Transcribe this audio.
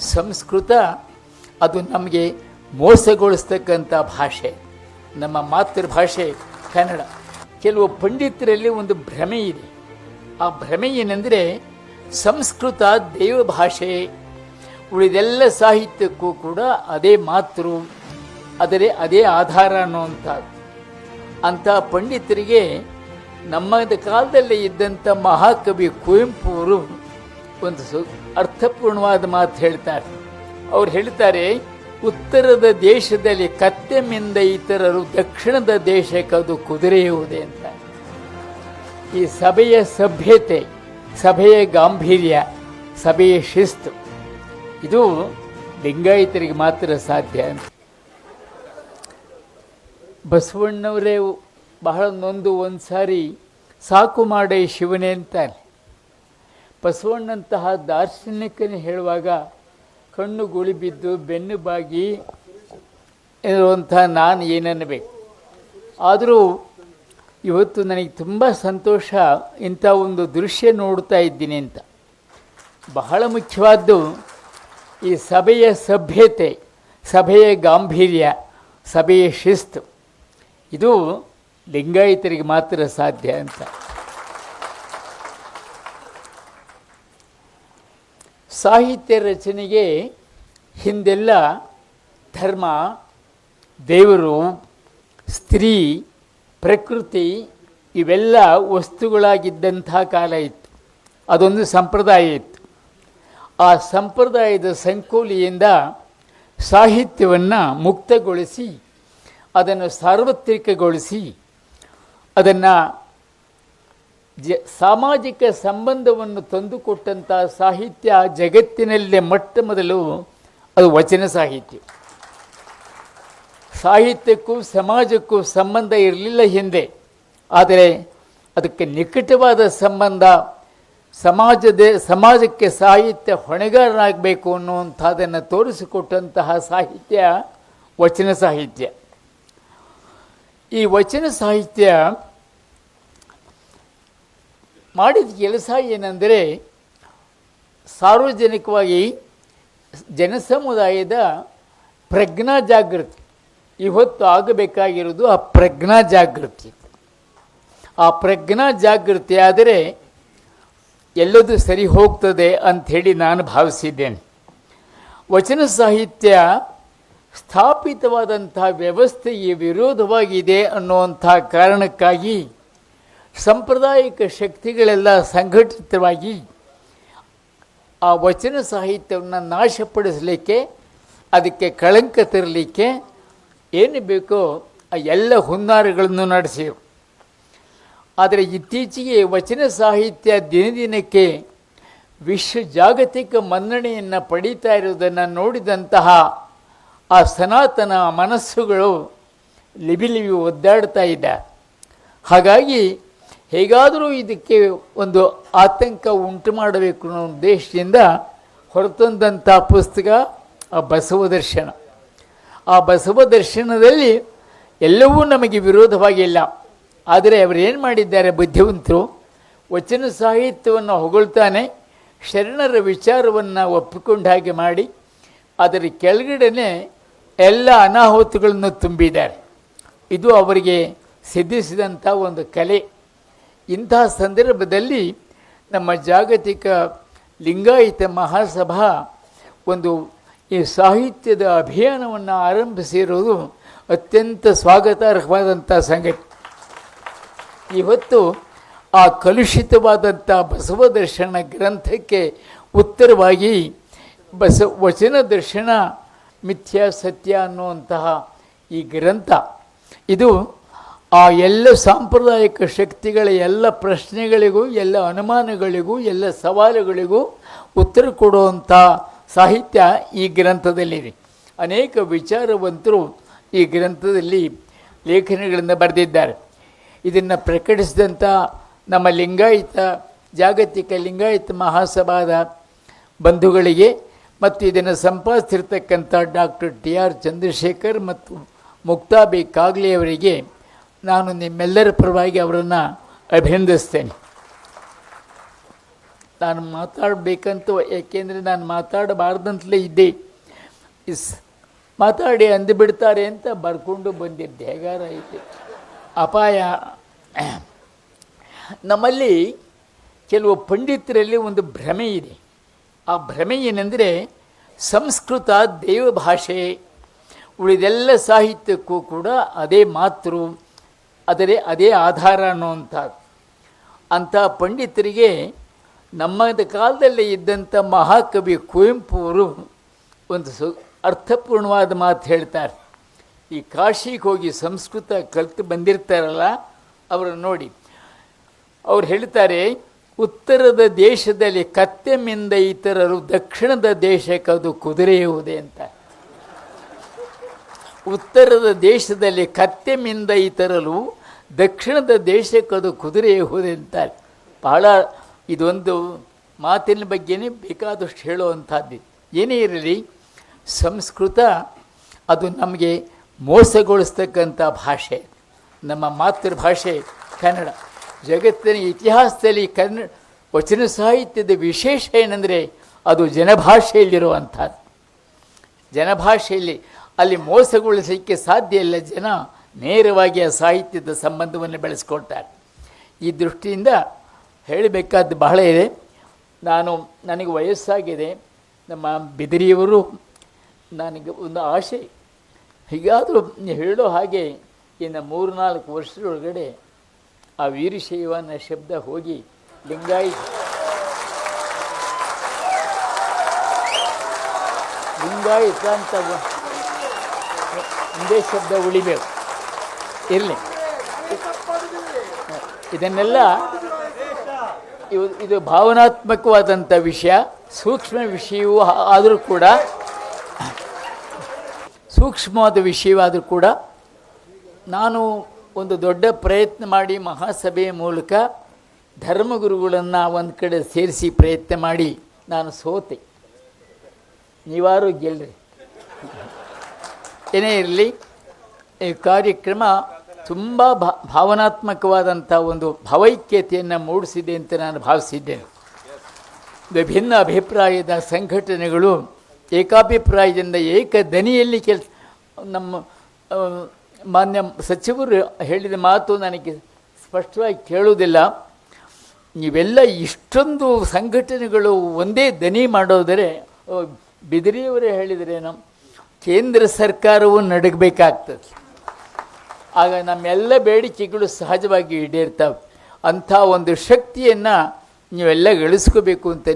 ಸಂಸ್ಕೃತ, ಅದು ನಮಗೆ ಮೋಸಗೊಳಿಸ್ತಕ್ಕಂಥ ಭಾಷೆ. ನಮ್ಮ ಮಾತೃಭಾಷೆ ಕನ್ನಡ. ಕೆಲವು ಪಂಡಿತರಲ್ಲಿ ಒಂದು ಭ್ರಮೆ ಇದೆ. ಆ ಭ್ರಮೆ ಏನೆಂದರೆ, ಸಂಸ್ಕೃತ ದೇವ ಭಾಷೆ, ಉಳಿದೆಲ್ಲ ಸಾಹಿತ್ಯಕ್ಕೂ ಕೂಡ ಅದೇ ಮಾತೃ ಅದರೇ ಅದೇ ಆಧಾರ ಅನ್ನುವಂಥದ್ದು. ಅಂಥ ಪಂಡಿತರಿಗೆ ನಮ್ಮ ಕಾಲದಲ್ಲಿ ಇದ್ದಂಥ ಮಹಾಕವಿ ಕುವೆಂಪು ಅವರು ಒಂದು ಅರ್ಥಪೂರ್ಣವಾದ ಮಾತು ಹೇಳ್ತಾರೆ. ಅವ್ರು ಹೇಳ್ತಾರೆ, ಉತ್ತರದ ದೇಶದಲ್ಲಿ ಕತ್ತೆ ಮಿಂದ ಇತರರು ದಕ್ಷಿಣದ ದೇಶಕ್ಕೆ ಅದು ಕುದುರೆಯುವುದೇ ಅಂತ. ಈ ಸಭೆಯ ಸಭ್ಯತೆ, ಸಭೆಯ ಗಾಂಭೀರ್ಯ, ಸಭೆಯ ಶಿಸ್ತು, ಇದು ಲಿಂಗಾಯತರಿಗೆ ಮಾತ್ರ ಸಾಧ್ಯ ಅಂತ. ಬಸವಣ್ಣವರೇ ಬಹಳ ನೊಂದು ಒಂದು ಸಾರಿ ಸಾಕು ಮಾಡೇ ಶಿವನೇ ಅಂತಾರೆ. ಬಸವಣ್ಣಂತಹ ದಾರ್ಶನಿಕನ ಹೇಳುವಾಗ ಕಣ್ಣು ಗುಳಿ ಬಿದ್ದು ಬೆನ್ನು ಬಾಗಿ ಇರುವಂಥ ನಾನು ಏನನ್ನಬೇಕು? ಆದರೂ ಇವತ್ತು ನನಗೆ ತುಂಬ ಸಂತೋಷ ಇಂಥ ಒಂದು ದೃಶ್ಯ ನೋಡ್ತಾ ಇದ್ದೀನಿ ಅಂತ. ಬಹಳ ಮುಖ್ಯವಾದ್ದು ಈ ಸಭೆಯ ಸಭ್ಯತೆ, ಸಭೆಯ ಗಾಂಭೀರ್ಯ, ಸಭೆಯ ಶಿಸ್ತು. ಇದು ಲಿಂಗಾಯತರಿಗೆ ಮಾತ್ರ ಸಾಧ್ಯ ಅಂತ. ಸಾಹಿತ್ಯ ರಚನೆಗೆ ಹಿಂದೆಲ್ಲ ಧರ್ಮ, ದೇವರು, ಸ್ತ್ರೀ, ಪ್ರಕೃತಿ ಇವೆಲ್ಲ ವಸ್ತುಗಳಾಗಿದ್ದಂಥ ಕಾಲ ಇತ್ತು. ಅದೊಂದು ಸಂಪ್ರದಾಯ ಇತ್ತು. ಆ ಸಂಪ್ರದಾಯದ ಸಂಕೋಲಿಯಿಂದ ಸಾಹಿತ್ಯವನ್ನು ಮುಕ್ತಗೊಳಿಸಿ, ಅದನ್ನು ಸಾರ್ವತ್ರಿಕಗೊಳಿಸಿ, ಅದನ್ನು ಜ ಸಾಮಾಜಿಕ ಸಂಬಂಧವನ್ನು ತಂದುಕೊಟ್ಟಂಥ ಸಾಹಿತ್ಯ ಜಗತ್ತಿನಲ್ಲೇ ಮೊಟ್ಟ ಮೊದಲು ಅದು ವಚನ ಸಾಹಿತ್ಯ. ಸಾಹಿತ್ಯಕ್ಕೂ ಸಮಾಜಕ್ಕೂ ಸಂಬಂಧ ಇರಲಿಲ್ಲ ಹಿಂದೆ. ಆದರೆ ಅದಕ್ಕೆ ನಿಕಟವಾದ ಸಂಬಂಧ ಸಮಾಜದ ಸಮಾಜಕ್ಕೆ ಸಾಹಿತ್ಯ ಹೊಣೆಗಾರರಾಗಬೇಕು ಅನ್ನುವಂಥದ್ದನ್ನು ತೋರಿಸಿಕೊಟ್ಟಂತಹ ಸಾಹಿತ್ಯ ವಚನ ಸಾಹಿತ್ಯ. ಈ ವಚನ ಸಾಹಿತ್ಯ ಮಾಡಿದ ಕೆಲಸ ಏನೆಂದರೆ ಸಾರ್ವಜನಿಕವಾಗಿ ಜನಸಮುದಾಯದ ಪ್ರಜ್ಞಾ ಜಾಗೃತಿ. ಇವತ್ತು ಆಗಬೇಕಾಗಿರೋದು ಆ ಪ್ರಜ್ಞಾ ಜಾಗೃತಿ. ಆ ಪ್ರಜ್ಞಾ ಜಾಗೃತಿ ಆದರೆ ಎಲ್ಲದೂ ಸರಿ ಹೋಗ್ತದೆ ಅಂಥೇಳಿ ನಾನು ಭಾವಿಸಿದ್ದೇನೆ. ವಚನ ಸಾಹಿತ್ಯ ಸ್ಥಾಪಿತವಾದಂಥ ವ್ಯವಸ್ಥೆಗೆ ವಿರೋಧವಾಗಿದೆ ಅನ್ನುವಂಥ ಕಾರಣಕ್ಕಾಗಿ ಸಾಂಪ್ರದಾಯಿಕ ಶಕ್ತಿಗಳೆಲ್ಲ ಸಂಘಟಿತವಾಗಿ ಆ ವಚನ ಸಾಹಿತ್ಯವನ್ನು ನಾಶಪಡಿಸಲಿಕ್ಕೆ, ಅದಕ್ಕೆ ಕಳಂಕ ತರಲಿಕ್ಕೆ ಏನು ಬೇಕೋ ಆ ಎಲ್ಲ ಹುನ್ನಾರಗಳನ್ನು ನಡೆಸಿ ಆದರೆ ಇತ್ತೀಚೆಗೆ ವಚನ ಸಾಹಿತ್ಯ ದಿನದಿನಕ್ಕೆ ವಿಶ್ವ ಜಾಗತಿಕ ಮನ್ನಣೆಯನ್ನು ಪಡೀತಾ ಇರುವುದನ್ನು ನೋಡಿದಂತಹ ಆ ಸನಾತನ ಮನಸ್ಸುಗಳು ಲಿಬಿಲಿವಿ ಲಿಬಿ ಒದ್ದಾಡ್ತಾ ಇದ್ದ. ಹಾಗಾಗಿ ಹೇಗಾದರೂ ಇದಕ್ಕೆ ಒಂದು ಆತಂಕ ಉಂಟು ಮಾಡಬೇಕು ಅನ್ನೋ ಉದ್ದೇಶದಿಂದ ಹೊರತಂದಂಥ ಪುಸ್ತಕ ಆ ಬಸವ ದರ್ಶನ. ಆ ಬಸವ ದರ್ಶನದಲ್ಲಿ ಎಲ್ಲವೂ ನಮಗೆ ವಿರೋಧವಾಗಿಲ್ಲ. ಆದರೆ ಅವರು ಏನು ಮಾಡಿದ್ದಾರೆ ಬುದ್ಧಿವಂತರು? ವಚನ ಸಾಹಿತ್ಯವನ್ನು ಹೊಗಳ್ತಾನೆ, ಶರಣರ ವಿಚಾರವನ್ನು ಒಪ್ಪಿಕೊಂಡ ಹಾಗೆ ಮಾಡಿ ಅದರ ಕೆಳಗಡೆನೆ ಎಲ್ಲ ಅನಾಹುತಗಳನ್ನು ತುಂಬಿದ್ದಾರೆ. ಇದು ಅವರಿಗೆ ಸಿದ್ಧಿಸಿದಂಥ ಒಂದು ಕಲೆ. ಇಂತಹ ಸಂದರ್ಭದಲ್ಲಿ ನಮ್ಮ ಜಾಗತಿಕ ಲಿಂಗಾಯತ ಮಹಾಸಭಾ ಒಂದು ಈ ಸಾಹಿತ್ಯದ ಅಭಿಯಾನವನ್ನು ಆರಂಭಿಸಿರುವುದು ಅತ್ಯಂತ ಸ್ವಾಗತಾರ್ಹವಾದಂಥ ಸಂಗತಿ. ಇವತ್ತು ಆ ಕಲುಷಿತವಾದಂಥ ಬಸವ ದರ್ಶನ ಗ್ರಂಥಕ್ಕೆ ಉತ್ತರವಾಗಿ ಬಸ ವಚನ ದರ್ಶನ ಮಿಥ್ಯಾ ಸತ್ಯ ಅನ್ನುವಂತಹ ಈ ಗ್ರಂಥ. ಇದು ಆ ಎಲ್ಲ ಸಾಂಪ್ರದಾಯಿಕ ಶಕ್ತಿಗಳ ಎಲ್ಲ ಪ್ರಶ್ನೆಗಳಿಗೂ, ಎಲ್ಲ ಅನುಮಾನಗಳಿಗೂ, ಎಲ್ಲ ಸವಾಲುಗಳಿಗೂ ಉತ್ತರ ಕೊಡುವಂಥ ಸಾಹಿತ್ಯ ಈ ಗ್ರಂಥದಲ್ಲಿದೆ. ಅನೇಕ ವಿಚಾರವಂತರು ಈ ಗ್ರಂಥದಲ್ಲಿ ಲೇಖನಗಳನ್ನು ಬರೆದಿದ್ದಾರೆ. ಇದನ್ನು ಪ್ರಕಟಿಸಿದಂಥ ನಮ್ಮ ಲಿಂಗಾಯತ, ಜಾಗತಿಕ ಲಿಂಗಾಯತ ಮಹಾಸಭಾದ ಬಂಧುಗಳಿಗೆ ಮತ್ತು ಇದನ್ನು ಸಂಪಾದಿಸಿರ್ತಕ್ಕಂಥ ಡಾಕ್ಟರ್ ಟಿ ಆರ್ ಚಂದ್ರಶೇಖರ್ ಮತ್ತು ಮುಕ್ತಾಬಿ ಕಾಗ್ಲೆ ಅವರಿಗೆ ನಾನು ನಿಮ್ಮೆಲ್ಲರ ಪರವಾಗಿ ಅವರನ್ನು ಅಭಿನಂದಿಸ್ತೇನೆ. ನಾನು ಮಾತಾಡಬೇಕಂತ, ಏಕೆಂದರೆ ನಾನು ಮಾತಾಡಬಾರ್ದಂತಲೇ ಇದ್ದೆ. ಇಸ್, ಮಾತಾಡಿ ಅಂದುಬಿಡ್ತಾರೆ ಅಂತ ಬರ್ಕೊಂಡು ಬಂದಿದ್ದೆ. ಹೇಗಾರ ಐತೆ ಅಪಾಯ. ನಮ್ಮಲ್ಲಿ ಕೆಲವು ಪಂಡಿತರಲ್ಲಿ ಒಂದು ಭ್ರಮೆ ಇದೆ. ಆ ಭ್ರಮೆ ಏನೆಂದರೆ ಸಂಸ್ಕೃತ ದೇವಭಾಷೆ, ಉಳಿದೆಲ್ಲ ಸಾಹಿತ್ಯಕ್ಕೂ ಕೂಡ ಅದೇ ಮಾತೃ. ಅದರೇ ಅದೇ ಆಧಾರ ಅನ್ನುವಂಥದ್ದು. ಅಂಥ ಪಂಡಿತರಿಗೆ ನಮ್ಮ ಕಾಲದಲ್ಲಿ ಇದ್ದಂಥ ಮಹಾಕವಿ ಕುವೆಂಪು ಅವರು ಒಂದು ಸು ಅರ್ಥಪೂರ್ಣವಾದ ಮಾತು ಹೇಳ್ತಾರೆ. ಈ ಕಾಶಿಗೆ ಹೋಗಿ ಸಂಸ್ಕೃತ ಕಲಿತು ಬಂದಿರ್ತಾರಲ್ಲ, ಅವರನ್ನು ನೋಡಿ. ಅವ್ರು ಹೇಳ್ತಾರೆ, ಉತ್ತರದ ದೇಶದಲ್ಲಿ ಕತ್ತೆ ಮಿಂದ ಇತರರು ದಕ್ಷಿಣದ ದೇಶಕ್ಕೆ ಅದು ಕುದುರೆಯುವುದೇ ಅಂತ. ಉತ್ತರದ ದೇಶದಲ್ಲಿ ಕತ್ತೆ ಮಿಂದೈತರಲು ದಕ್ಷಿಣದ ದೇಶಕ್ಕದು ಕುದುರೆ ಹೋದೆಂತಾರೆ ಬಹಳ ಇದೊಂದು ಮಾತಿನ ಬಗ್ಗೆನೇ ಬೇಕಾದಷ್ಟು ಹೇಳುವಂಥದ್ದು ಏನೇ ಇರಲಿ, ಸಂಸ್ಕೃತ ಅದು ನಮಗೆ ಮೋಸಗೊಳಿಸ್ತಕ್ಕಂಥ ಭಾಷೆ. ನಮ್ಮ ಮಾತೃಭಾಷೆ ಕನ್ನಡ. ಜಗತ್ತಿನ ಇತಿಹಾಸದಲ್ಲಿ ಕನ್ನಡ ವಚನ ಸಾಹಿತ್ಯದ ವಿಶೇಷ ಏನಂದರೆ ಅದು ಜನಭಾಷೆಯಲ್ಲಿರುವಂಥದ್ದು. ಜನಭಾಷೆಯಲ್ಲಿ ಅಲ್ಲಿ ಮೋಸಗೊಳಿಸಲಿಕ್ಕೆ ಸಾಧ್ಯ ಇಲ್ಲ ಜನ ನೇರವಾಗಿ ಆ ಸಾಹಿತ್ಯದ ಸಂಬಂಧವನ್ನು ಬೆಳೆಸ್ಕೊಳ್ತಾರೆ. ಈ ದೃಷ್ಟಿಯಿಂದ ಹೇಳಬೇಕಾದ್ದು ಬಹಳ ಇದೆ. ನಾನು, ನನಗೆ ವಯಸ್ಸಾಗಿದೆ. ನಮ್ಮ ಬಿದಿರಿಯವರು ನನಗೆ ಒಂದು ಆಸೆ. ಹೀಗಾದರೂ ಹೇಳೋ ಹಾಗೆ ಇನ್ನು ಮೂರು ನಾಲ್ಕು ವರ್ಷದೊಳಗಡೆ ಆ ವೀರಶೈವನ ಶಬ್ದ ಹೋಗಿ ಲಿಂಗಾಯತ. ಲಿಂಗಾಯತ ಅಂತ ಒಂದೇ ಶಬ್ದ ಉಳಿಬೇಕು. ಇರಲಿ. ಇದನ್ನೆಲ್ಲ ಇದು ಭಾವನಾತ್ಮಕವಾದಂಥ ವಿಷಯ, ಸೂಕ್ಷ್ಮ ವಿಷಯವೂ ಆದರೂ ಕೂಡ, ಸೂಕ್ಷ್ಮವಾದ ವಿಷಯವಾದರೂ ಕೂಡ ನಾನು ಒಂದು ದೊಡ್ಡ ಪ್ರಯತ್ನ ಮಾಡಿ ಮಹಾಸಭೆಯ ಮೂಲಕ ಧರ್ಮಗುರುಗಳನ್ನು ಒಂದು ಕಡೆ ಸೇರಿಸಿ ಪ್ರಯತ್ನ ಮಾಡಿ ನಾನು ಸೋತೆ. ನೀವಾರು ಗೆಲ್ರಿ. ಏನೇ ಇರಲಿ, ಈ ಕಾರ್ಯಕ್ರಮ ತುಂಬ ಭಾ, ಭಾವನಾತ್ಮಕವಾದಂಥ ಒಂದು ಭಾವೈಕ್ಯತೆಯನ್ನು ಮೂಡಿಸಿದೆ ಅಂತ ನಾನು ಭಾವಿಸಿದ್ದೇನೆ. ವಿಭಿನ್ನ ಅಭಿಪ್ರಾಯದ ಸಂಘಟನೆಗಳು ಏಕಾಭಿಪ್ರಾಯದಿಂದ ಏಕ ದನಿಯಲ್ಲಿ ಕೆಲಸ ನಮ್ಮ ಮಾನ್ಯ ಸಚಿವರು ಹೇಳಿದ ಮಾತು ನನಗೆ ಸ್ಪಷ್ಟವಾಗಿ ಕೇಳುವುದಿಲ್ಲ. ನೀವೆಲ್ಲ ಇಷ್ಟೊಂದು ಸಂಘಟನೆಗಳು ಒಂದೇ ದನಿ ಮಾಡೋದರೆ ಬಿದಿರಿಯವರೇ ಹೇಳಿದರೆ ಹೇಳಿದ್ರೇನು? ಕೇಂದ್ರ ಸರ್ಕಾರವು ನಡಗಬೇಕಾಗ್ತದೆ. ಆಗ ನಮ್ಮೆಲ್ಲ ಬೇಡಿಕೆಗಳು ಸಹಜವಾಗಿ ಈಡೇರ್ತವೆ. ಅಂಥ ಒಂದು ಶಕ್ತಿಯನ್ನು ನೀವೆಲ್ಲ ಗಳಿಸ್ಕೋಬೇಕು ಅಂತ